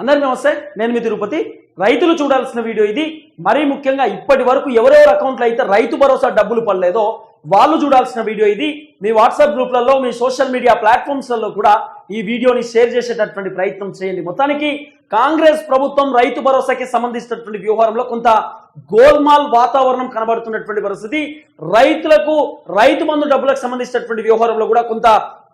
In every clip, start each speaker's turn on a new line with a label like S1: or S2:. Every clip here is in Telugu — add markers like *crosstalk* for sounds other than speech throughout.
S1: అందరికీ నమస్తే నేను మీ తిరుపతి. రైతులు చూడాల్సిన వీడియో ఇది. మరీ ముఖ్యంగా ఇప్పటి వరకు ఎవరెవరు అకౌంట్లో అయితే రైతు భరోసా డబ్బులు పడలేదో వాళ్ళు చూడాల్సిన వీడియో ఇది. మీ వాట్సాప్ గ్రూప్లలో మీ సోషల్ మీడియా ప్లాట్ఫామ్స్లలో కూడా ఈ వీడియోని షేర్ చేసేటటువంటి ప్రయత్నం చేయండి. మొత్తానికి కాంగ్రెస్ ప్రభుత్వం రైతు భరోసాకి సంబంధించినటువంటి వ్యవహారంలో కొంత గోల్మాల్ వాతావరణం కనబడుతున్నటువంటి పరిస్థితి. రైతులకు రైతు బంధు డబ్బులకు సంబంధించినటువంటి వ్యవహారంలో కూడా కొంత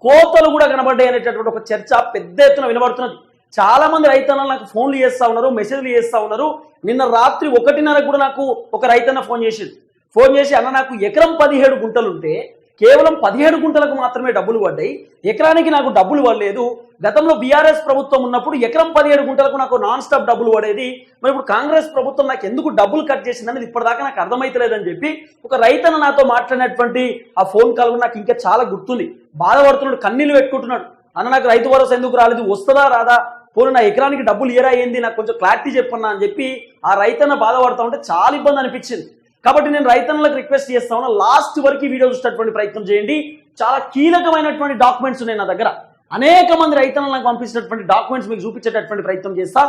S1: కోతలు కూడా కనబడ్డాయి అనేటటువంటి ఒక చర్చ పెద్ద ఎత్తున వినబడుతున్నది. చాలా మంది రైతన్నలు నాకు ఫోన్లు చేస్తూ ఉన్నారు మెసేజ్లు చేస్తూ ఉన్నారు. నిన్న రాత్రి ఒకటిన్నర కూడా నాకు ఒక రైతన్న ఫోన్ చేసింది ఫోన్ చేసి అన్న నాకు ఎకరం పదిహేడు గుంటలు ఉంటే కేవలం పదిహేడు గుంటలకు మాత్రమే డబ్బులు పడ్డాయి. ఎకరానికి నాకు డబ్బులు పడలేదు. గతంలో బీఆర్ఎస్ ప్రభుత్వం ఉన్నప్పుడు ఎకరం పదిహేడు గుంటలకు నాకు నాన్ స్టాప్ డబ్బులు పడేది. మరి ఇప్పుడు కాంగ్రెస్ ప్రభుత్వం నాకు ఎందుకు డబ్బులు కట్ చేసిందనేది ఇప్పటిదాకా నాకు అర్థమైతలేదని చెప్పి ఒక రైతన్న నాతో మాట్లాడినటువంటి ఆ ఫోన్ కాల్ నాకు ఇంకా చాలా గుర్తుంది. బాధపడుతున్నాడు కన్నీళ్ళు పెట్టుకుంటున్నాడు. అన్న నాకు రైతు భరోసా ఎందుకు రాలేదు? వస్తుందా రాదా? పోను నా ఎకరానికి డబ్బులు ఏరా ఏంది నాకు కొంచెం క్లారిటీ చెప్పన్నా అని చెప్పి ఆ రైతన్న బాధపడతా ఉంటే చాలా ఇబ్బంది అనిపించింది. కాబట్టి నేను రైతన్నలకు రిక్వెస్ట్ చేస్తా ఉన్నా లాస్ట్ వరకు వీడియో చూసేటటువంటి ప్రయత్నం చేయండి. చాలా కీలకమైనటువంటి డాక్యుమెంట్స్ ఉన్నాయి నా దగ్గర. అనేక మంది రైతన్నలకు పంపించినటువంటి డాక్యుమెంట్స్ మీకు చూపించేటటువంటి ప్రయత్నం చేస్తా.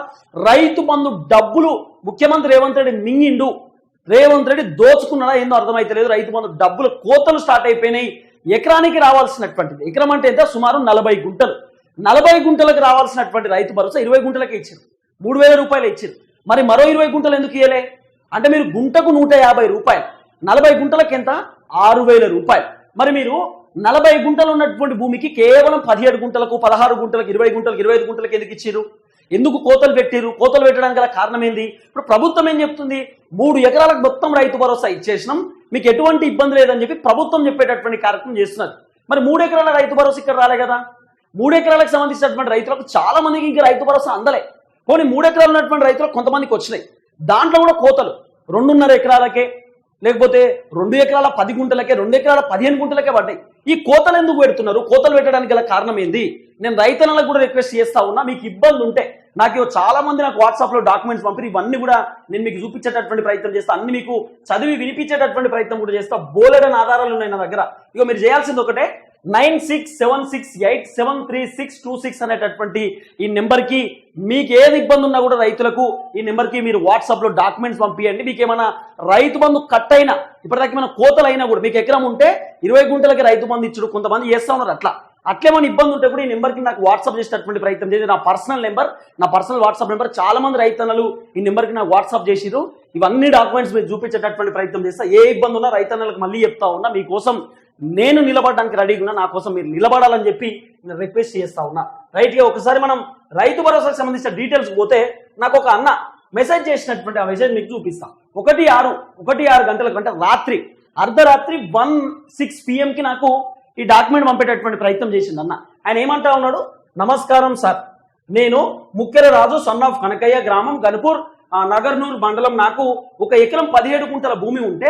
S1: రైతు బంధు డబ్బులు ముఖ్యమంత్రి రేవంత్ రెడ్డి మింగిండు. రేవంత్ రెడ్డి దోచుకున్నాడా ఏందో అర్థమైతలేదు. రైతు బంధు డబ్బులు కోతలు స్టార్ట్ అయిపోయినాయి. ఎకరానికి రావాల్సినటువంటిది. ఎకరం అంటే ఎంత? సుమారు నలభై గుంటలు. నలభై గుంటలకు రావాల్సినటువంటి రైతు భరోసా ఇరవై గుంటలకే ఇచ్చారు మూడు వేల రూపాయలు ఇచ్చారు మరి మరో ఇరవై గుంటలు ఎందుకు ఇయ్యలే? అంటే మీరు గుంటకు నూట యాభై రూపాయలు. నలభై గుంటలకు ఎంత? ఆరు వేల రూపాయలు. మరి మీరు నలభై గుంటలు ఉన్నటువంటి భూమికి కేవలం పదిహేడు గుంటలకు పదహారు గుంటలకు ఇరవై గుంటలకు ఇరవై ఐదు గుంటలకు ఎందుకు ఇచ్చారు ఎందుకు కోతలు పెట్టారు కోతలు పెట్టడానికి గల కారణం ఏంది? ఇప్పుడు ప్రభుత్వం ఏం చెప్తుంది? మూడు ఎకరాలకు మొత్తం రైతు భరోసా ఇచ్చేసినాం. మీకు ఎటువంటి ఇబ్బంది లేదని చెప్పి ప్రభుత్వం చెప్పేటటువంటి కార్యక్రమం చేస్తున్నారు మరి మూడు ఎకరాల రైతు భరోసా ఇక్కడ రాలే కదా. మూడు ఎకరాలకు సంబంధించినటువంటి రైతులకు చాలా మందికి ఇంకా రైతు భరోసా అందలే. కొన్ని మూడు ఎకరాలు ఉన్నటువంటి రైతులకు కొంతమందికి వచ్చినాయి. దాంట్లో కూడా కోతలు. రెండున్నర ఎకరాలకే లేకపోతే రెండు ఎకరాల పది గుంటలకే రెండు ఎకరాల పదిహేను గుంటలకే పడ్డాయి. ఈ కోతలు ఎందుకు పెడుతున్నారు? కోతలు పెట్టడానికి గల కారణం ఏంది? నేను రైతన్నలకు కూడా రిక్వెస్ట్ చేస్తా ఉన్నా మీకు ఇబ్బంది ఉంటే నాకు చాలా మంది నాకు వాట్సాప్లో డాక్యుమెంట్స్ పంపి ఇవన్నీ కూడా నేను మీకు చూపించేటటువంటి ప్రయత్నం చేస్తా. అన్ని మీకు చదివి వినిపించేటటువంటి ప్రయత్నం కూడా చేస్తా. బోలెడని ఆధారాలు ఉన్నాయి నా దగ్గర. ఇక మీరు చేయాల్సింది ఒకటే nine six seven six eight seven three six two six అనేటటువంటి ఈ నెంబర్కి మీకు ఏది ఇబ్బంది ఉన్నా కూడా రైతులకు ఈ నెంబర్కి మీరు వాట్సాప్లో డాక్యుమెంట్స్ పంపించండి మీకు ఏమైనా రైతు బంధు కట్ అయినా ఇప్పటిదాకా ఏమైనా కోతలు అయినా కూడా మీకు ఎకరం ఉంటే ఇరవై గుంటలకి రైతు బంధు ఇచ్చుడు కొంతమంది చేస్తా ఉన్నారు అట్లా. అట్లేమని ఇబ్బంది ఉంటే కూడా ఈ నెంబర్కి నాకు వాట్సాప్ చేసేటటువంటి ప్రయత్నం చేసి నా పర్సనల్ నెంబర్ నా పర్సనల్ వాట్సాప్ నెంబర్ చాలా మంది రైతన్నలు ఈ నెంబర్కి నాకు వాట్సాప్ చేసిరు ఇవన్నీ డాక్యుమెంట్స్ మీరు చూపించేటటువంటి ప్రయత్నం చేస్తా. ఏ ఇబ్బంది ఉన్నా రైతన్నలకు మళ్ళీ చెప్తా ఉన్నా. మీకోసం నేను నిలబడడానికి రెడీగా ఉన్నా నా కోసం మీరు నిలబడాలని చెప్పి నేను రిక్వెస్ట్ చేస్తా ఉన్నా. రైట్గా ఒకసారి మనం రైతు భరోసాకు సంబంధించిన డీటెయిల్స్ పోతే నాకు ఒక అన్న మెసేజ్ చేసినటువంటి ఆ మెసేజ్ మీకు చూపిస్తా. ఒకటి ఆరు ఒకటి ఆరు గంటల కంటే రాత్రి అర్ధరాత్రి వన్ సిక్స్ పిఎంకి నాకు ఈ డాక్యుమెంట్ పంపేటటువంటి ప్రయత్నం చేసింది అన్న. ఆయన ఏమంటా ఉన్నాడు? నమస్కారం సార్. నేను ముక్కెర రాజు సన్ ఆఫ్ కనకయ్య గ్రామం గన్పూర్ నగర్నూర్ మండలం నాకు ఒక ఎకరం పదిహేడు కుంటల భూమి ఉంటే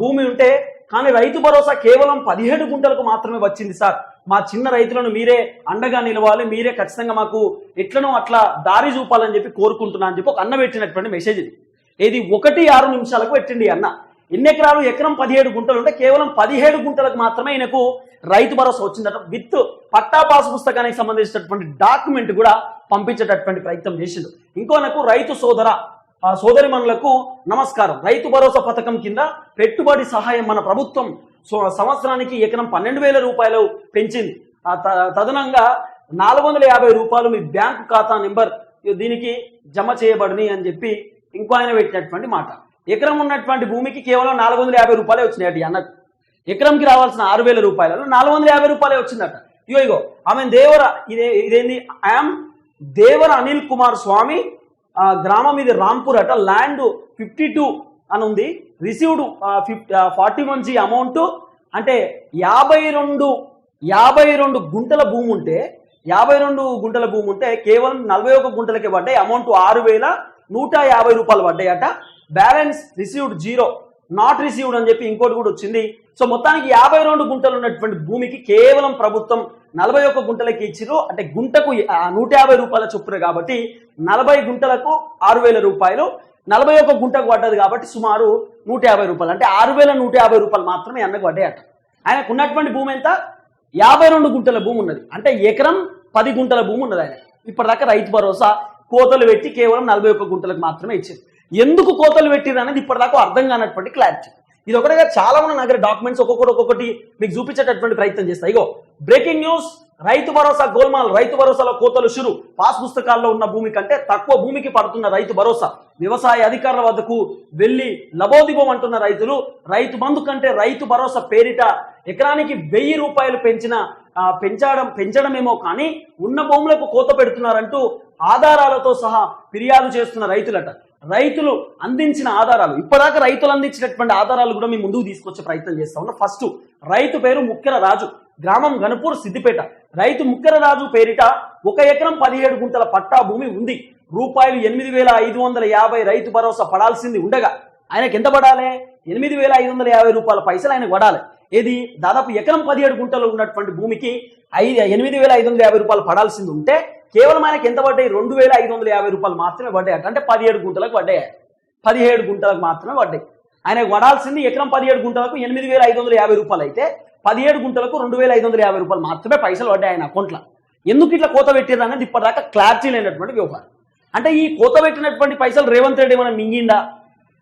S1: భూమి ఉంటే కానీ రైతు భరోసా కేవలం పదిహేడు గుంటలకు మాత్రమే వచ్చింది సార్. మా చిన్న రైతులను మీరే అండగా నిలవాలి మీరే ఖచ్చితంగా మాకు ఎట్లనో అట్లా దారి చూపాలని చెప్పి కోరుకుంటున్నా అని చెప్పి ఒక అన్న పెట్టినటువంటి మెసేజ్ ఇది. ఇది ఒకటి ఆరు నిమిషాలకు పెట్టండి అన్న. ఎన్ని ఎకరాలు? ఎకరం పదిహేడు గుంటలు ఉంటే కేవలం పదిహేడు గుంటలకు మాత్రమే ఈయనకు రైతు భరోసా వచ్చిందట. విత్ పట్టా పాస్ పుస్తకానికి సంబంధించినటువంటి డాక్యుమెంట్ కూడా పంపించేటటువంటి ప్రయత్నం చేసిండు. ఇంకో నాకు రైతు సోదర సోదరి మనులకు నమస్కారం. రైతు భరోసా పథకం కింద పెట్టుబడి సహాయం మన ప్రభుత్వం సో- సంవత్సరానికి ఎకరం పన్నెండు వేల రూపాయలు పెంచింది. తదనంగా నాలుగు వందల యాభై రూపాయలు మీ బ్యాంకు ఖాతా నెంబర్ దీనికి జమ చేయబడిని అని చెప్పి ఇంకో ఆయన పెట్టినటువంటి మాట. ఎకరం ఉన్నటువంటి భూమికి కేవలం నాలుగు వందల యాభై రూపాయలే వచ్చినాయి అన్నట్టు ఎకరంకి రావాల్సిన ఆరు వేల రూపాయలలో నాలుగు వందల యాభై రూపాయలే వచ్చిందట. ఇగో ఇగో ఆమె దేవర ఇదే ఇదేంది? ఐఎమ్ దేవర అనిల్ కుమార్ స్వామి గ్రామం ఇది రాంపూర్ అట. ల్యాండ్ ఫిఫ్టీ టూ అని ఉంది. Received fifty forty one G amount. అంటే యాభై రెండు యాభై రెండు గుంటల భూమి ఉంటే యాభై రెండు గుంటల భూమి ఉంటే కేవలం నలభై ఒక గుంటలకే పడ్డాయి. అమౌంట్ ఆరు వేల నూట యాభై రూపాయలు పడ్డాయట. Balance received zero not received అని చెప్పి ఇంకోటి కూడా వచ్చింది. సో మొత్తానికి యాభై రెండు గుంటలు ఉన్నటువంటి భూమికి కేవలం ప్రభుత్వం నలభై ఒక్క గుంటలకి ఇచ్చిరు అంటే గుంటకు ఆ, నూట యాభై రూపాయల చొప్పున కాబట్టి నలభై గుంటలకు ఆరు వేల రూపాయలు. నలభై ఒక్క గుంటకు పడ్డది కాబట్టి సుమారు నూట యాభై రూపాయలు. అంటే ఆరు వేల నూట యాభై రూపాయలు మాత్రమే అన్నకు పడ్డాయట ఆయనకు ఉన్నటువంటి భూమి ఎంత? యాభై రెండు గుంటల భూమి ఉన్నది. అంటే ఎకరం పది గుంటల భూమి ఉన్నది ఆయన. ఇప్పటిదాకా రైతు భరోసా కోతలు పెట్టి కేవలం నలభై ఒక్క గుంటలకు మాత్రమే ఇచ్చింది. ఎందుకు కోతలు పెట్టిరు అనేది ఇప్పటిదాకా అర్థం కానటువంటి క్లారిటీ ఇది ఒకటిగా చాలా మంది నా దగ్గర డాక్యుమెంట్స్ ఒక్కొక్కటి ఒక్కొక్కటి మీకు చూపించేటటువంటి ప్రయత్నం చేస్తాయి ఇగో బ్రేకింగ్ న్యూస్ రైతు భరోసా గోల్మాల్ రైతు భరోసాలో కోతలు షురు. పాస్ పుస్తకాల్లో ఉన్న భూమి కంటే తక్కువ భూమికి పడుతున్న రైతు భరోసా. వ్యవసాయ అధికారుల వద్దకు వెళ్ళి లబోదిబం అంటున్న రైతులు రైతు బంధు కంటే రైతు భరోసా పేరిట ఎకరానికి వెయ్యి రూపాయలు పెంచిన పెంచడం పెంచడమేమో కానీ ఉన్న భూములకు కోత పెడుతున్నారంటూ ఆధారాలతో సహా ఫిర్యాదు చేస్తున్న రైతులట. రైతులు అందించిన ఆధారాలు ఇప్పటిదాకా రైతులు అందించినటువంటి ఆధారాలు కూడా మేము ముందుకు తీసుకొచ్చే ప్రయత్నం చేస్తా ఉన్నాం. ఫస్ట్ రైతు పేరు ముక్కెర రాజు గ్రామం గణపూర్ సిద్దిపేట. రైతు ముక్కెర రాజు పేరిట ఒక ఎకరం పదిహేడు గుంటల పట్టా భూమి ఉంది. రూపాయలు ఎనిమిది వేల ఐదు వందల యాభై రైతు భరోసా పడాల్సింది ఉండగా ఆయనకి ఎంత పడాలి? ఎనిమిది వేల ఐదు వందల యాభై రూపాయల పైసలు ఆయనకు పడాలి. ఏది? దాదాపు ఎకరం పదిహేడు గుంటలు ఉన్నటువంటి భూమికి ఐదు ఎనిమిది వేల ఐదు వందల యాభై రూపాయలు పడాల్సింది ఉంటే కేవలం ఆయనకి ఎంత పడ్డాయి? రెండు వేల ఐదు వందల యాభై రూపాయలు మాత్రమే పడ్డాయి అంటే. పదిహేడు గుంటలకు పడ్డాయి. పదిహేడు గుంటలకు మాత్రమే పడ్డాయి. ఆయనకు పడాల్సింది ఎకరం పదిహేడు గుంటలకు ఎనిమిది వేల ఐదు వందల యాభై రూపాయలు అయితే పదిహేడు గుంటలకు రెండు వేల ఐదు వందల యాభై రూపాయలు మాత్రమే పైసలు పడ్డాయి ఆయన అకౌంట్లో. ఎందుకు ఇట్లా కోత పెట్టారు అనేది ఇప్పటిదాకా క్లారిటీ లేనటువంటి వ్యవహారం. అంటే ఈ కోత పెట్టినటువంటి పైసలు రేవంత్ రెడ్డి ఏమైనా మింగిందా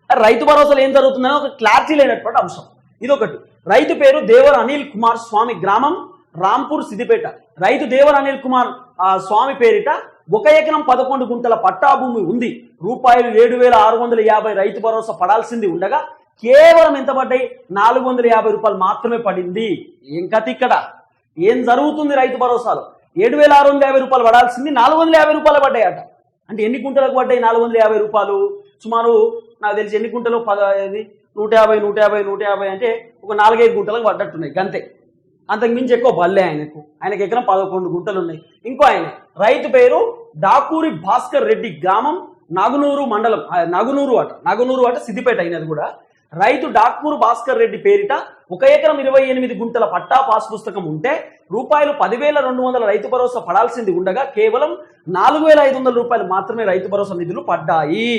S1: రైతు భరోసాలు ఏం జరుగుతుందని ఒక క్లారిటీ లేనటువంటి అంశం. ఇదొకటి. రైతు పేరు దేవర్ అనిల్ కుమార్ స్వామి గ్రామం. రాంపూర్ సిద్దిపేట. రైతు దేవర్ అనిల్ కుమార్ ఆ, స్వామి పేరిట ఒక ఎకరం పదకొండు గుంటల పట్టా భూమి ఉంది. రూపాయలు ఏడు వేల ఆరు వందల యాభై రైతు భరోసా పడాల్సింది ఉండగా కేవలం ఎంత పడ్డాయి? నాలుగు వందల యాభై రూపాయలు మాత్రమే పడింది. ఏం కథ ఇక్కడ ఏం జరుగుతుంది రైతు భరోసాలో? ఏడు వేల ఆరు వందల యాభై రూపాయలు పడాల్సింది నాలుగు వందల యాభై రూపాయలు పడ్డాయట. అంటే ఎన్ని గుంటలకు పడ్డాయి నాలుగు వందల యాభై రూపాయలు? సుమారు నాకు తెలిసి ఎన్ని గుంటలు పద నూట యాభై నూట యాభై నూట యాభై అంటే ఒక నాలుగైదు గుంటలకు పడ్డట్టున్నాయి గంతే. అంతకు మించి ఎక్కువ బల్లే ఆయనకు. ఆయనకు ఎకరం పదకొండు గుంటలు ఉన్నాయి. ఇంకో ఆయన రైతు పేరు డాకూరి భాస్కర్ రెడ్డి గ్రామం నాగునూరు మండలం నాగునూరు అట నాగునూరు అట సిద్దిపేట అయినది కూడా. రైతు డాకూరు భాస్కర్ రెడ్డి పేరిట ఒక ఎకరం ఇరవై ఎనిమిది గుంటల పట్టా పాస్ పుస్తకం ఉంటే రూపాయలు పదివేల రెండు వందల రైతు భరోసా పడాల్సింది ఉండగా కేవలం నాలుగు వేల ఐదు వందల రూపాయలు మాత్రమే రైతు భరోసా నిధులు పడ్డాయి.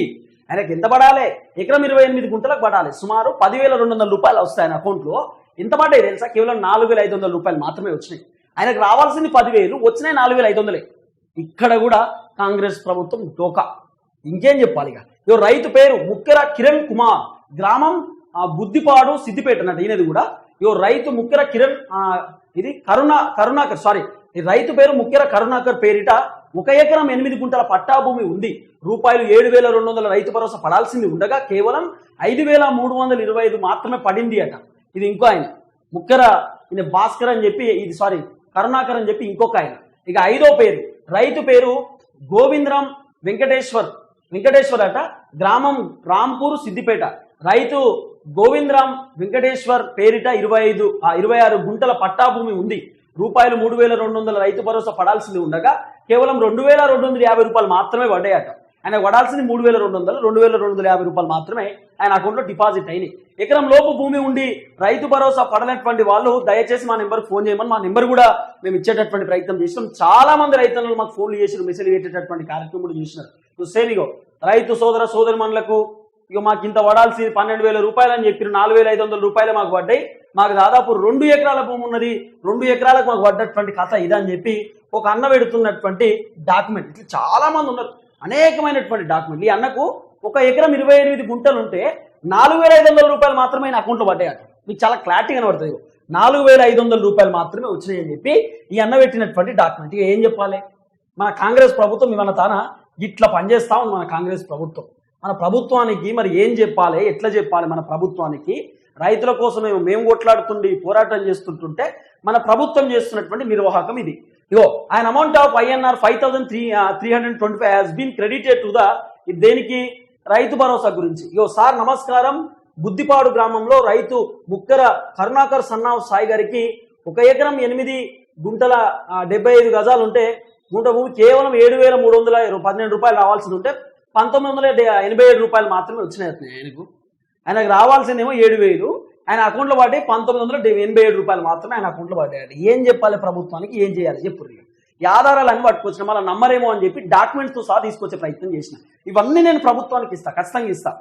S1: ఆయనకి ఎంత పడాలి? ఎకరం ఇరవై ఎనిమిది గుంటలకు పడాలి. సుమారు పదివేల రెండు వందల రూపాయలు వస్తాయి ఆయన అకౌంట్లో. ఎంత పడ్డాయి తెలుసా? కేవలం నాలుగు వేల ఐదు వందల రూపాయలు మాత్రమే వచ్చినాయి. ఆయనకు రావాల్సింది పదివేలు వచ్చినాయి నాలుగు వేల ఐదు వందలే. ఇక్కడ కూడా కాంగ్రెస్ ప్రభుత్వం డోకా. ఇంకేం చెప్పాలి ఇక ఇగో రైతు పేరు ముక్కెర కిరణ్ కుమార్. గ్రామం బుద్ధిపాడు బుద్దిపాడు సిద్దిపేట అన్నట్టు ఈయనది కూడా. ఇగో రైతు ముక్కెర కిరణ్ ఇది కరుణ కరుణాకర్ సారీ ఈ రైతు పేరు ముక్కెర కరుణాకర్ పేరిట ఒక ఎకరం ఎనిమిది గుంటల పట్టా భూమి ఉంది. రూపాయలు ఏడు వేల రెండు వందల రైతు భరోసా పడాల్సింది ఉండగా కేవలం ఐదు వేల మూడు వందల ఇరవై ఐదు మాత్రమే పడింది అట. ఇది ఇంకో ఆయన. ముక్కెర ఈయన భాస్కర్ అని చెప్పి ఇది సారీ కరుణాకర్ అని చెప్పి ఇంకొక ఆయన. ఇక ఐదో పేరు రైతు పేరు గోవిందరాం వెంకటేశ్వర్. వెంకటేశ్వర్ అట గ్రామం రాంపూర్ సిద్దిపేట. రైతు గోవిందరాం వెంకటేశ్వర్ పేరిట ఇరవై ఐదు ఆ ఇరవై ఆరు గుంటల పట్టా భూమి ఉంది. రూపాయలు మూడు వేల రెండు వందల రైతు భరోసా పడాల్సింది ఉండగా కేవలం రెండు వేల రెండు వందల యాభై రూపాయలు మాత్రమే పడ్డాయట. ఆయన పడాల్సింది మూడు వేల రెండు వందలు రెండు వేల రెండు వందల యాభై రూపాయలు మాత్రమే ఆయన అకౌంట్లో డిపాజిట్ అయినాయి. ఎకరం లోపు భూమి ఉండి రైతు భరోసా పడనటువంటి వాళ్ళు దయచేసి మా నెంబర్కి ఫోన్ చేయమని మా నెంబర్ కూడా మేము ఇచ్చేటటువంటి ప్రయత్నం చేసినాం చాలా మంది రైతులు మాకు ఫోన్లు చేసి మెసేజ్ పెట్టేటటువంటి కార్యక్రమం కూడా చేసినారు. సేమ్ ఇగో రైతు సోదర సోదరిమణులకు ఇక మాకు ఇంత పడాల్సి పన్నెండు వేల రూపాయలు అని చెప్పిన నాలుగు వేల ఐదు వందల రూపాయలు మాకు పడ్డాయి. మాకు దాదాపు రెండు ఎకరాల భూమి ఉన్నది రెండు ఎకరాలకు మాకు పడ్డటువంటి కథ ఇదని చెప్పి ఒక అన్న పెడుతున్నటువంటి డాక్యుమెంట్. ఇట్లా చాలా మంది ఉన్నారు. అనేకమైనటువంటి డాక్యుమెంట్ ఈ అన్నకు ఒక ఎకరం ఇరవై ఎనిమిది గుంటలు ఉంటే నాలుగు వేల ఐదు వందల రూపాయలు మాత్రమే నా అకౌంట్లో పడ్డాయట మీకు చాలా క్లారిటీ కనబడుతుంది నాలుగు వేల ఐదు వందల రూపాయలు మాత్రమే వచ్చినాయి అని చెప్పి ఈ అన్న పెట్టినటువంటి డాక్యుమెంట్. ఇక ఏం చెప్పాలి? మన కాంగ్రెస్ ప్రభుత్వం మన తాన ఇట్లా పనిచేస్తా ఉంది మన కాంగ్రెస్ ప్రభుత్వం. మన ప్రభుత్వానికి మరి ఏం చెప్పాలి? ఎట్లా చెప్పాలి మన ప్రభుత్వానికి? రైతుల కోసం మేము మేము కొట్లాడుతుండి పోరాటం చేస్తుంటుంటే మన ప్రభుత్వం చేస్తున్నటువంటి నిర్వాహకం ఇది. ఇగో ఆయన amount of INR five thousand three three hundred twenty five has been credited to the దేనికి? రైతు భరోసా గురించి. ఇగో సార్ నమస్కారం. బుద్దిపాడు గ్రామంలో రైతు ముక్కర కరుణాకర్ సన్నావ్ సాయి గారికి ఒక ఎకరం ఎనిమిది గుంటల డెబ్బై ఐదు గజాలు ఉంటే గుంట భూమి కేవలం ఏడు వేల మూడు వందల పన్నెండు రూపాయలు రావాల్సింది ఉంటే పంతొమ్మిది వందల ఎనభై ఏడు రూపాయలు మాత్రమే వచ్చినాయి ఆయనకు ఆయనకు రావాల్సిందేమో ఏడు వేలు. ఆయన అకౌంట్లో పడ్డాయి పంతొమ్మిది వందల ఎనభై ఏడు రూపాయలు మాత్రమే ఆయన అకౌంట్లో పడ్డాయి ఏం చెప్పాలి ప్రభుత్వానికి? ఏం చేయాలి? చెప్పు ఈ ఆధారాలు అన్ని పట్టుకొచ్చిన మళ్ళీ నమ్మరేమో అని చెప్పి డాక్యుమెంట్స్తో సహా తీసుకొచ్చే ప్రయత్నం చేసిన. ఇవన్నీ నేను ప్రభుత్వానికి ఇస్తా ఖచ్చితంగా ఇస్తా.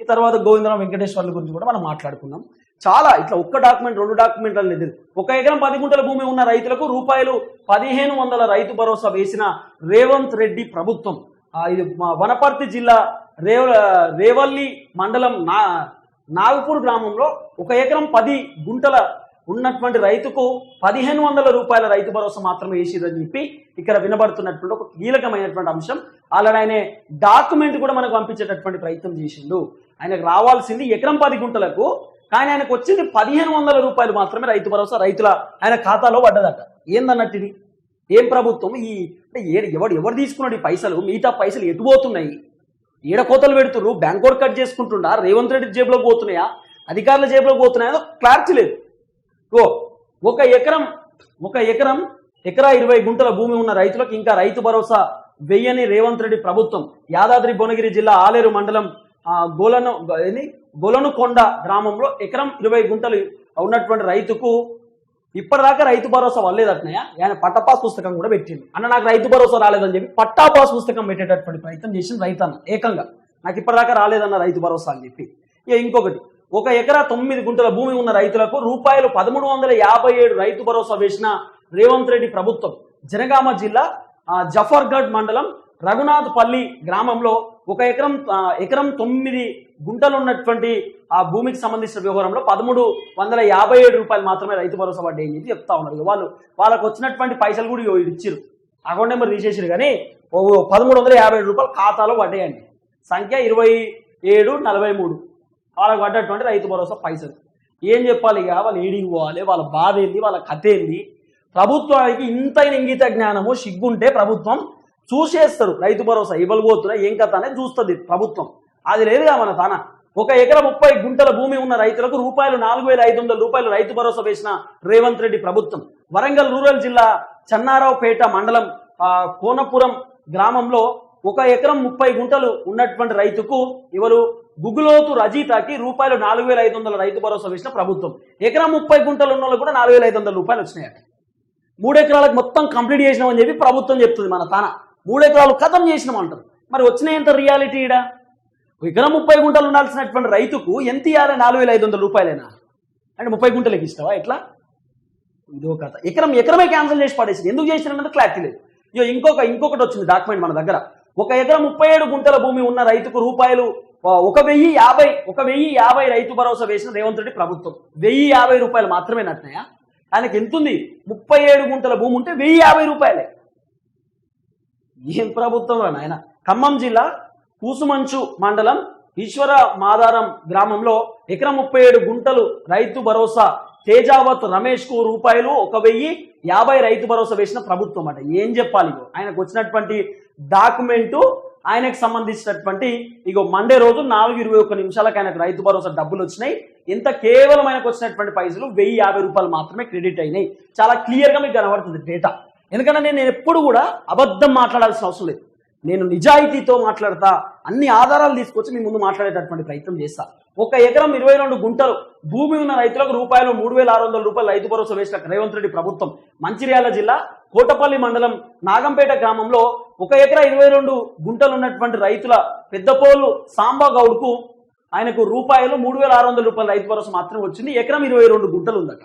S1: ఈ తర్వాత గోవిందరావు వెంకటేశ్వర్ల గురించి కూడా మనం మాట్లాడుకున్నాం చాలా ఇట్లా ఒక్క డాక్యుమెంట్ రెండు డాక్యుమెంట్లు ఎదురు ఒక ఎకరం పది గుంటల భూమి ఉన్న రైతులకు రూపాయలు పదిహేను వందల రైతు భరోసా వేసిన రేవంత్ రెడ్డి ప్రభుత్వం. ఇది వనపర్తి జిల్లా రేవ రేవల్లి మండలం నా నాగపూర్ గ్రామంలో ఒక ఎకరం పది గుంటల ఉన్నటువంటి రైతుకు పదిహేను వందల రూపాయల రైతు భరోసా మాత్రమే వేసిరని చెప్పి ఇక్కడ వినబడుతున్నటువంటి ఒక కీలకమైనటువంటి అంశం. అలానే ఆయన డాక్యుమెంట్ కూడా మనకు పంపించేటటువంటి ప్రయత్నం చేసిండు. ఆయనకు రావాల్సింది ఎకరం పది గుంటలకు కానీ ఆయనకు వచ్చింది పదిహేను వందల రూపాయలు మాత్రమే రైతు భరోసా రైతుల ఆయన ఖాతాలో పడ్డదట. ఏందన్నట్టు ఇది ఏం ప్రభుత్వం? ఈ అంటే ఎవడు ఎవరు తీసుకున్నాడు ఈ పైసలు? మిగతా పైసలు ఎటుపోతున్నాయి ఈడ కోతలు పెడుతున్నారు బ్యాంక్ కట్ చేసుకుంటున్నా రేవంత్ రెడ్డి జేబులో పోతున్నాయా? అధికారుల జేబులో పోతున్నాయా క్లారిటీ లేదు. ఓ ఒక ఎకరం ఒక ఎకరం ఎకరా ఇరవై గుంటల భూమి ఉన్న రైతులకు ఇంకా రైతు భరోసా వెయ్యని రేవంత్ రెడ్డి ప్రభుత్వం. యాదాద్రి భువనగిరి జిల్లా ఆలేరు మండలం ఆ, గోలను ఏంది? గ్రామంలో ఎకరం ఇరవై గుంటలు ఉన్నటువంటి రైతుకు ఇప్పటిదాకా రైతు భరోసా వల్లేదట్నయ్య ఆయన పట్టపాస్ పుస్తకం కూడా పెట్టిండు. అన్న నాకు రైతు భరోసా రాలేదని చెప్పి పట్టాపాస్ పుస్తకం పెట్టేటటువంటి ప్రయత్నం చేసిన రైతన్న ఏకంగా. నాకు ఇప్పటిదాకా రాలేదన్న రైతు భరోసా అని చెప్పి. ఇక ఇంకొకటి ఒక ఎకరా తొమ్మిది గుంటల భూమి ఉన్న రైతులకు రూపాయలు పదమూడు వందల యాభై ఏడు రైతు భరోసా వేసిన రేవంత్ రెడ్డి ప్రభుత్వం. జనగామ జిల్లా జఫర్గఢ్ మండలం రఘునాథ్పల్లి గ్రామంలో ఒక ఎకరం ఎకరం తొమ్మిది గుంటలు ఉన్నటువంటి ఆ భూమికి సంబంధించిన వ్యవహారంలో పదమూడు వందల యాభై ఏడు రూపాయలు మాత్రమే రైతు భరోసా పడ్డాయి అని చెప్పి చెప్తా ఉన్నారు. వాళ్ళు వాళ్ళకు వచ్చినటువంటి పైసలు కూడా ఇచ్చారు ఇచ్చిర్రు అకౌంట్ నెంబర్ తీసేసారు కానీ ఓ పదమూడు వందల యాభై ఏడు రూపాయలు ఖాతాలో పడ్డాయండి. సంఖ్య ఇరవై ఏడు నలభై మూడు. వాళ్ళకి పడ్డటువంటి రైతు భరోసా పైసలు. ఏం చెప్పాలి ఇక? వాళ్ళు ఏడికి పోవాలి వాళ్ళ బాధ ఏంది వాళ్ళ కథ ఏంది? ప్రభుత్వానికి ఇంతైన ఇంగిత జ్ఞానము సిగ్గుంటే ప్రభుత్వం చూసేస్తారు. రైతు భరోసా ఇవ్వబోతున్నా ఏం కథ అనేది చూస్తుంది ప్రభుత్వం. అది లేదుగా మన తన. ఒక ఎకర ముప్పై గుంటల భూమి ఉన్న రైతులకు రూపాయలు నాలుగు వేల ఐదు వందల రూపాయలు రైతు భరోసా వేసిన రేవంత్ రెడ్డి ప్రభుత్వం. వరంగల్ రూరల్ జిల్లా చన్నారావుపేట మండలం కోనపురం గ్రామంలో ఒక ఎకరం ముప్పై గుంటలు ఉన్నటువంటి రైతుకు ఇవరు గుగులోతు రజీతాకి రూపాయలు నాలుగు వేల ఐదు వందల రైతు భరోసా వేసిన ప్రభుత్వం. ఎకరం ముప్పై గుంటలు ఉన్న కూడా నాలుగు వేల ఐదు వందల రూపాయలు వచ్చినాయట. మూడు ఎకరాలకు మొత్తం కంప్లీట్ చేసినామని చెప్పి ప్రభుత్వం చెప్తుంది మన తన. మూడు ఎకరాలు ఖతం చేసినాం అంటారు మరి వచ్చినాయంత రియాలిటీ ఈడ? ఎకరం ముప్పై గుంటలు ఉండాల్సినటువంటి రైతుకు ఎంత ఇవ్వాలి నాలుగు వేల ఐదు వందల రూపాయలైనా? అంటే ముప్పై గుంటలకి ఇస్తావా? ఎట్లా? ఇదో కథ. ఎకరం ఎకరమే క్యాన్సిల్ చేసి పడేసింది. ఎందుకు చేసినది క్లారిటీ లేదు. ఇయో ఇంకొక ఇంకొకటి వచ్చింది డాక్యుమెంట్ మన దగ్గర. ఒక ఎకరం ముప్పై ఏడు గుంటల భూమి ఉన్న రైతుకు రూపాయలు ఒక వెయ్యి యాభై ఒక వెయ్యి యాభై రైతు భరోసా వేసిన రేవంత్ రెడ్డి ప్రభుత్వం. వెయ్యి యాభై రూపాయలు మాత్రమే నట్టినాయా? ఆయనకి ఎంతుంది? ముప్పై ఏడు గుంటల భూమి ఉంటే వెయ్యి యాభై రూపాయలే. ఏం ప్రభుత్వం రా ఖమ్మం జిల్లా కూసుమంచు మండలం ఈశ్వర మాదారం గ్రామంలో ఎకరం ముప్పై ఏడు గుంటలు రైతు భరోసా. తేజావత్ రమేష్కు రూపాయలు ఒక వెయ్యి యాభై రైతు భరోసా వేసిన ప్రభుత్వం అంట. ఏం చెప్పాలి ఇగో? ఆయనకు వచ్చినటువంటి డాక్యుమెంటు ఆయనకు సంబంధించినటువంటి ఇగో మండే రోజు నాలుగు ఇరవై ఒక్క నిమిషాలకు ఆయనకు రైతు భరోసా డబ్బులు వచ్చినాయి. ఇంత కేవలం ఆయనకు వచ్చినటువంటి పైసలు వెయ్యి యాభై రూపాయలు మాత్రమే క్రెడిట్ అయినాయి. చాలా క్లియర్గా మీకు కనబడుతుంది డేటా. ఎందుకంటే నేను ఎప్పుడు కూడా అబద్ధం మాట్లాడాల్సిన అవసరం లేదు. నేను నిజాయితీతో మాట్లాడతా అన్ని ఆధారాలు తీసుకొచ్చి మీ ముందు మాట్లాడేటటువంటి ప్రయత్నం చేస్తా. ఒక ఎకరం ఇరవై రెండు గుంటలు భూమి ఉన్న రైతులకు రూపాయలు మూడు వేల ఆరు వందల రూపాయలు రైతు భరోసా వేసిన రేవంత్ రెడ్డి ప్రభుత్వం. మంచిర్యాల జిల్లా కోటపల్లి మండలం నాగంపేట గ్రామంలో ఒక ఎకరా ఇరవై రెండు గుంటలు ఉన్నటువంటి రైతుల పెద్దపోలు సాంబా గౌడ్కు ఆయనకు రూపాయలు మూడు వేల ఆరు వందల రూపాయలు రైతు భరోసా మాత్రం వచ్చింది. ఎకరం ఇరవై రెండు గుంటలు ఉందట.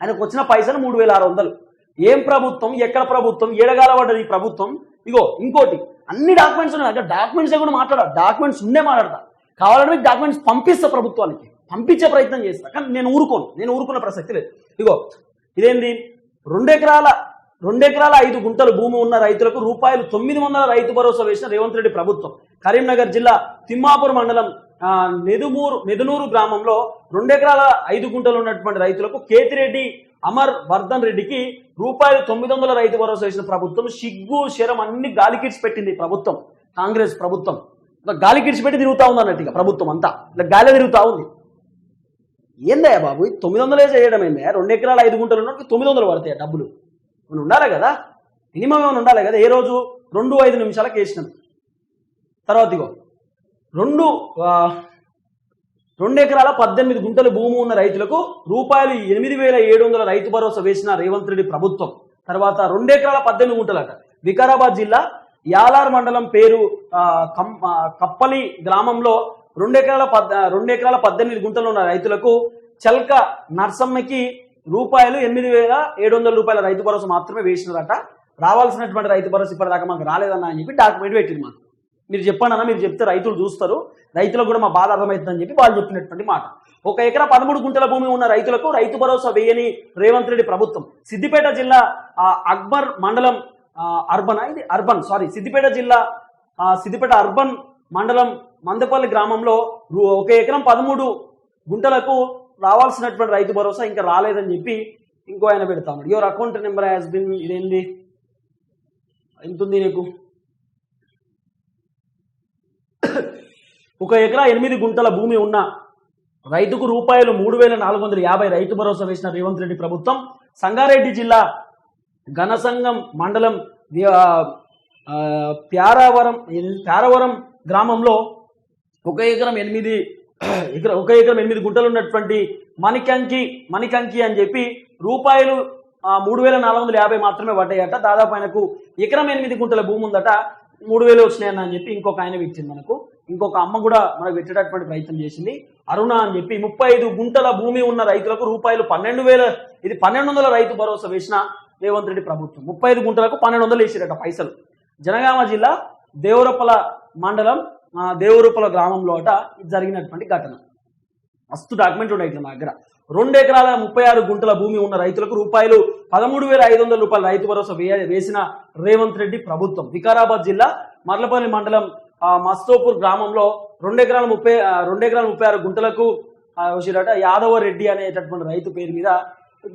S1: ఆయనకు వచ్చిన పైసలు మూడు వేల ఆరు వందలు. ఏం ప్రభుత్వం? ఎక్కడ ప్రభుత్వం? ఏడగాల పడ్డది ప్రభుత్వం. ఇగో ఇంకోటి. అన్ని డాక్యుమెంట్స్ ఉన్నాయి. అంటే డాక్యుమెంట్స్ కూడా మాట్లాడా డాక్యుమెంట్స్ ఉండే మాట్లాడతా. కావాలంటే మీకు డాక్యుమెంట్స్ పంపిస్తా ప్రభుత్వానికి. పంపించే ప్రయత్నం చేస్తా. కానీ నేను ఊరుకోను. నేను ఊరుకున్న ప్రసక్తి లేదు. ఇగో ఇదేంది? రెండు ఎకరాల రెండు ఎకరాల ఐదు గుంటలు భూమి ఉన్న రైతులకు రూపాయలు తొమ్మిది వందల రైతు భరోసా వేసిన రేవంత్ రెడ్డి ప్రభుత్వం. కరీంనగర్ జిల్లా తిమ్మాపూర్ మండలం ఆ, నెదుమూరు నెదునూరు గ్రామంలో రెండు ఎకరాల ఐదు గుంటలు ఉన్నటువంటి రైతులకు కేతిరెడ్డి అమర్ వర్ధన్ రెడ్డికి రూపాయలు తొమ్మిది వందల రైతు భరోసా వేసిన ప్రభుత్వం సిగ్గు శరం అన్ని గాలికిడ్చి పెట్టింది ప్రభుత్వం కాంగ్రెస్ ప్రభుత్వం. ఇలా గాలి కిడిచిపెట్టి తిరుగుతా ఉంది అన్నట్టు ఇక ప్రభుత్వం అంతా. ఇలా గాలి తిరుగుతా ఉంది. ఏందయ్యా బాబు తొమ్మిది వందలే చేయడం రెండు ఎకరాలు ఐదు గుంటలు ఉన్నట్టు తొమ్మిది వందలు పడతాయి డబ్బులు? మనం ఉండాలి కదా? మినిమం ఏమైనా ఉండాలి కదా? ఏ రోజు? రెండు ఐదు నిమిషాలకు వేసినాం. తర్వాత ఇగో రెండు రెండు ఎకరాల పద్దెనిమిది గుంటల భూమి ఉన్న రైతులకు రూపాయలు ఎనిమిది వేల ఏడు వందల రైతు భరోసా వేసిన రేవంత్ రెడ్డి ప్రభుత్వం. తర్వాత రెండు ఎకరాల పద్దెనిమిది గుంటలట. వికారాబాద్ జిల్లా యాలార్ మండలం పేరు కం- కప్పలి గ్రామంలో రెండు ఎకరాల పద్ రెండు ఎకరాల పద్దెనిమిది గుంటలు ఉన్న రైతులకు చల్క నర్సమ్మకి రూపాయలు ఎనిమిది వేల ఏడు వందల రూపాయల రైతు భరోసా మాత్రమే వేసినారట. రావాల్సినటువంటి రైతు భరోసా ఇప్పటిదాకా మాకు రాలేదన్నా అని చెప్పి డాక్యుమెంట్ పెట్టింది మాకు. మీరు చెప్పండి మీరు చెప్తే రైతులు చూస్తారు. రైతులకు కూడా మా బాధ అర్థమవుతుందని చెప్పి వాళ్ళు చెప్పినటువంటి మాట. ఒక ఎకరా పదమూడు గుంటల భూమి ఉన్న రైతులకు రైతు భరోసా వేయని రేవంత్ రెడ్డి ప్రభుత్వం. సిద్దిపేట జిల్లా అక్బర్ మండలం అర్బన్ ఇది అర్బన్ సారీ సిద్దిపేట జిల్లా సిద్దిపేట అర్బన్ మండలం మందపల్లి గ్రామంలో ఒక ఎకరం పదమూడు గుంటలకు రావాల్సినటువంటి రైతు భరోసా ఇంకా రాలేదని చెప్పి ఇంకో ఆయన పెడతా ఉన్నాడు. Your account number has been ఇదేంది? ఎంత ఉంది నీకు? ఒక ఎకరా ఎనిమిది గుంటల భూమి ఉన్న రైతుకు రూపాయలు మూడు వేల నాలుగు వందల యాభై రైతు భరోసా వేసిన రేవంత్ రెడ్డి ప్రభుత్వం సంగారెడ్డి జిల్లా ఘనసంగం మండలం ప్యారావరం ప్యారవరం గ్రామంలో ఒక ఎకరం ఎనిమిది *clears throat* ఎకరం ఒక ఎకరం ఎనిమిది గుంటలు ఉన్నటువంటి మణికంకి మణికంకి అని చెప్పి రూపాయలు మూడు వేల నాలుగు వందల యాభై మాత్రమే పడ్డాయట. దాదాపు ఆయనకు ఎకరం ఎనిమిది గుంటల భూమి ఉందట. మూడు వేలు వచ్చినాయి అని చెప్పి ఇంకొక ఆయన పెట్టింది మనకు. ఇంకొక అమ్మ కూడా మనకు పెట్టేటటువంటి ప్రయత్నం చేసింది. అరుణ అని చెప్పి ముప్పై ఐదు గుంటల భూమి ఉన్న రైతులకు రూపాయలు పన్నెండు వేల ఇది పన్నెండు వందల రైతు భరోసా వేసిన రేవంత్ రెడ్డి ప్రభుత్వం. ముప్పై ఐదు గుంటలకు పన్నెండు వందలు వేసిరట పైసలు. జనగామ జిల్లా దేవరపల మండలం దేవరపల దేవరూపల గ్రామంలో అట ఇది జరిగినటువంటి ఘటన. మస్తు డాక్యుమెంట్ ఉన్నాయి ఇట్లా నా దగ్గర. రెండు ఎకరాల ముప్పై ఆరు గుంటల భూమి ఉన్న రైతులకు రూపాయలు పదమూడు వేల ఐదు వందల రూపాయల రైతు భరోసా వేసిన రేవంత్ రెడ్డి ప్రభుత్వం. వికారాబాద్ జిల్లా మర్లపల్లి మండలం మస్తోపూర్ గ్రామంలో రెండు ఎకరాల ముప్పై రెండు ఎకరాల ముప్పై ఆరు గుంటలకు వచ్చిరట యాదవ రెడ్డి అనేటటువంటి రైతు పేరు మీద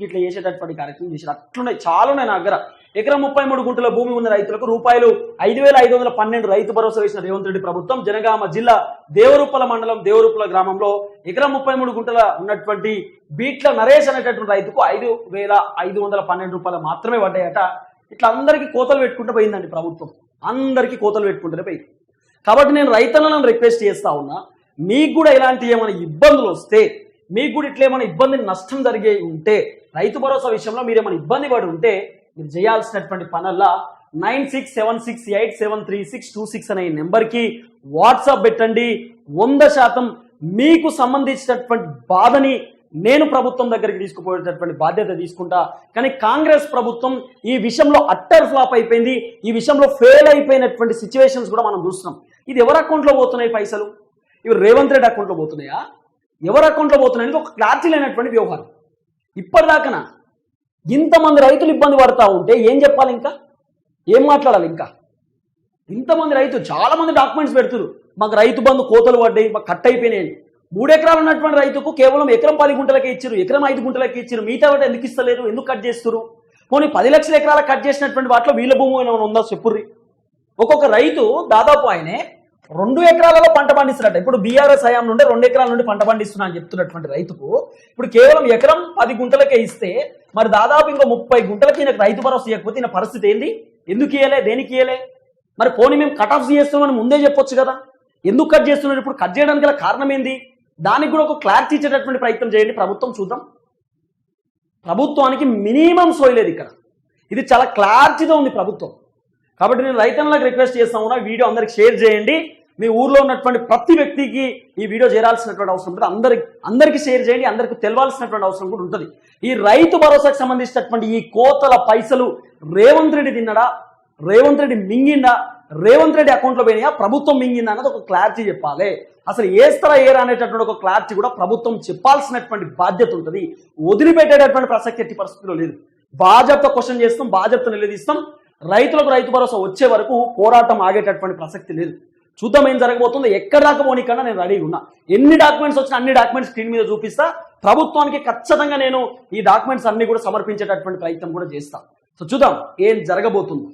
S1: ఇట్లా చేసేటటువంటి కార్యక్రమం చేశారు. అట్లున్నాయి చాలా ఉన్నాయి నా దగ్గర. ఎకరం ముప్పై మూడు గుంటల భూమి ఉన్న రైతులకు రూపాయలు ఐదు వేల ఐదు వందల పన్నెండు రైతు భరోసా వేసిన రేవంత్ రెడ్డి ప్రభుత్వం జనగామ జిల్లా దేవరూపల మండలం దేవరూపల గ్రామంలో ఎకరం ముప్పై మూడు గుంటల ఉన్నటువంటి బీట్ల నరేష్ అనేటటువంటి రైతుకు ఐదు వేల ఐదు వందల పన్నెండు రూపాయలు మాత్రమే పడ్డాయట. ఇట్లా అందరికీ కోతలు పెట్టుకుంటూ పోయిందండి ప్రభుత్వం. అందరికీ కోతలు పెట్టుకుంటూనే పోయింది. కాబట్టి నేను రైతులను రిక్వెస్ట్ చేస్తా ఉన్నా మీకు కూడా ఇలాంటి ఏమైనా ఇబ్బందులు వస్తే మీకు కూడా ఇట్లా ఏమైనా ఇబ్బంది నష్టం జరిగే ఉంటే రైతు భరోసా విషయంలో మీరు ఏమైనా ఇబ్బంది పడి ఉంటే మీరు చేయాల్సినటువంటి పనల్లా nine six seven six eight seven three six two six అనే నెంబర్కి వాట్సాప్ పెట్టండి. వంద శాతం మీకు సంబంధించినటువంటి బాధని నేను ప్రభుత్వం దగ్గరికి తీసుకుపోయేటటువంటి బాధ్యత తీసుకుంటా. కానీ కాంగ్రెస్ ప్రభుత్వం ఈ విషయంలో అట్టర్ ఫ్లాప్ అయిపోయింది. ఈ విషయంలో ఫెయిల్ అయిపోయినటువంటి సిచ్యువేషన్స్ కూడా మనం చూస్తున్నాం. ఇది ఎవరి అకౌంట్లో పోతున్నాయి పైసలు? ఇవి రేవంత్ రెడ్డి అకౌంట్లో పోతున్నాయా? ఎవరి అకౌంట్లో పోతున్నాయి? అనేది ఒక క్లారిటీ లేనటువంటి వ్యవహారం. ఇప్పటిదాకా ఇంతమంది రైతులు ఇబ్బంది పడతా ఉంటే ఏం చెప్పాలి ఇంకా? ఏం మాట్లాడాలి ఇంకా? ఇంతమంది రైతు చాలా మంది డాక్యుమెంట్స్ పెడుతున్నారు మాకు రైతు బంధు కోతలు పడ్డాయి మాకు కట్ అయిపోయినాయి మూడు ఎకరాలు ఉన్నటువంటి రైతుకు కేవలం ఎకరం పది గుంటలకే ఇచ్చారు ఎకరం ఐదు గుంటలకే ఇచ్చారు మిగతా వాటి ఎందుకు ఇస్తలేరు? ఎందుకు కట్ చేస్తారు పోనీ పది లక్షల ఎకరాల కట్ చేసినటువంటి వాటిలో వీళ్ళ భూమి ఏమైనా ఉందా చెప్పుర్రి? ఒక్కొక్క రైతు దాదాపు ఆయనే రెండు ఎకరాలలో పంట పండిస్తున్నట్టు ఇప్పుడు బీఆర్ఎస్ హయాం నుండి రెండు ఎకరాల నుండి పంట పండిస్తున్నా అని చెప్తున్నటువంటి రైతుకు ఇప్పుడు కేవలం ఎకరం పది గుంటలకే ఇస్తే మరి దాదాపు ఇంకో ముప్పై గుంటలకి నాకు రైతు భరోసా ఇవ్వకపోతే ఈయన పరిస్థితి ఏంది? ఎందుకు ఇయ్యలే? దేనికి ఇయ్యలే? మరి పోనీ మేము కట్ ఆఫ్ చేస్తున్నామని ముందే చెప్పొచ్చు కదా. ఎందుకు కట్ చేస్తున్నారు? ఇప్పుడు కట్ చేయడానికి గల కారణం ఏంది? దానికి కూడా ఒక క్లారిటీ ఇచ్చేటటువంటి ప్రయత్నం చేయండి. ప్రభుత్వం చూద్దాం. ప్రభుత్వానికి మినిమం సోయలేదు ఇక్కడ. ఇది చాలా క్లారిటీగా ఉంది ప్రభుత్వం. కాబట్టి నేను రైతన్లకు రిక్వెస్ట్ చేస్తా ఉన్నా. వీడియో అందరికి షేర్ చేయండి. మీ ఊర్లో ఉన్నటువంటి ప్రతి వ్యక్తికి ఈ వీడియో చేరాల్సినటువంటి అవసరం ఉంటుంది. అందరికి అందరికీ షేర్ చేయండి అందరికీ తెలవాల్సినటువంటి అవసరం కూడా ఉంటుంది. ఈ రైతు భరోసాకు సంబంధించినటువంటి ఈ కోతల పైసలు రేవంత్ రెడ్డి తిన్నడా? రేవంత్ రెడ్డి మింగిండా రేవంత్ రెడ్డి అకౌంట్లో పోయినాయా? ప్రభుత్వం మింగిందా అన్నది ఒక క్లారిటీ చెప్పాలి. అసలు ఏస్తారా ఏరా అనేటటువంటి ఒక క్లారిటీ కూడా ప్రభుత్వం చెప్పాల్సినటువంటి బాధ్యత ఉంటుంది. వదిలిపెట్టేటటువంటి ప్రసక్తి ఎట్టి పరిస్థితిలో లేదు. బాధ్యత క్వశ్చన్ చేస్తాం బాధ్యత నిలదీస్తాం. రైతులకు రైతు భరోసా వచ్చే వరకు పోరాటం ఆగేటటువంటి ప్రసక్తి లేదు. చూద్దాం ఏం జరగబోతుందో. ఎక్కడ దాకా పోనీకన్నా నేను రెడీగా ఉన్నా. ఎన్ని డాక్యుమెంట్స్ వచ్చినా అన్ని డాక్యుమెంట్స్ స్క్రీన్ మీద చూపిస్తా. ప్రభుత్వానికి ఖచ్చితంగా నేను ఈ డాక్యుమెంట్స్ అన్ని కూడా సమర్పించేటటువంటి ప్రయత్నం కూడా చేస్తా. సో చూద్దాం ఏం జరగబోతుందో.